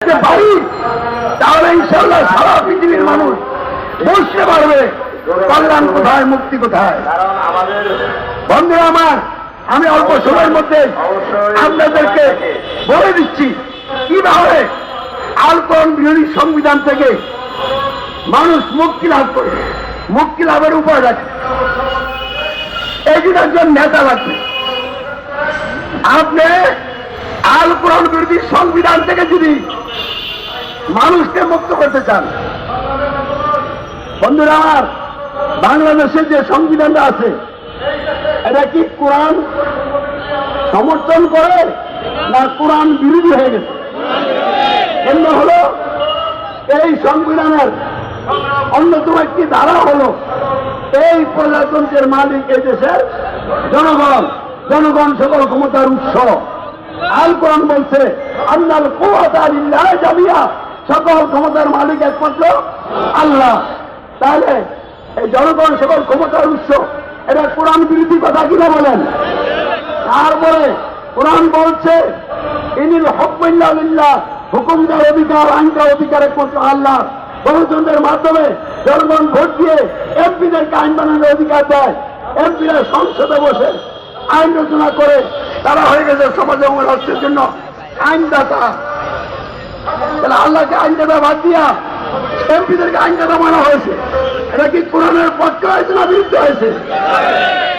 করতে পারি তাহলে ইনশাল্লাহ সারা পৃথিবীর মানুষ বুঝতে পারবে। কল্যাণ কোথায় মুক্তি কোথায়? বন্ধুরা আমার আমি অল্প সময়ের মধ্যে আপনাদেরকে বলে দিচ্ছি কীভাবে আলকন বিরোধী সংবিধান থেকে মানুষ মুক্তি লাভ করে মুক্তি লাভের উপায় আছে এই জন্য একজন নেতা লাগবে। আপনি বিরোধী সংবিধান থেকে যদি মানুষকে মুক্ত করতে চান, বন্ধুরা আমার বাংলাদেশের যে সংবিধানটা আছে, এটা কি কোরআন সমর্থন করে না কোরআন বিরোধী হয়ে গেছে? জন্য হলো এই সংবিধানের অন্যতম একটি ধারা হলো এই প্রজাতন্ত্রের মালিক এই দেশের জনগণ। জনগণ সকল ক্ষমতার উৎস। আল কোরআন বলছে আল্লাহ জামিয়া সকল ক্ষমতার মালিক একমাত্র আল্লাহ। তাহলে এই জনগণ সকল ক্ষমতার উৎস এটা কোরআন বিরোধী কথা কিনা বলেন? তারপরে কোরআন বলছে, ইনিল হকমিল্লাহ হুকুমদার অধিকার, আইনকার অধিকার একমাত্র আল্লাহ। গণতন্ত্রের মাধ্যমে জনগণ ভোট দিয়ে এমপিদেরকে আইন বানানোর অধিকার দেয়। এমপিরা সংসদে বসে আইন রচনা করে তারা হয়ে গেছে সমাজ এবং রাষ্ট্রের জন্য আইনদাতা। তাহলে আল্লাহকে আইনদাতা বাদ দিয়া এমপিদেরকে আইনদাতা মানা হয়েছে। এটা কি কোরআনের পক্ষে হয়েছে না বিরুদ্ধে হয়েছে?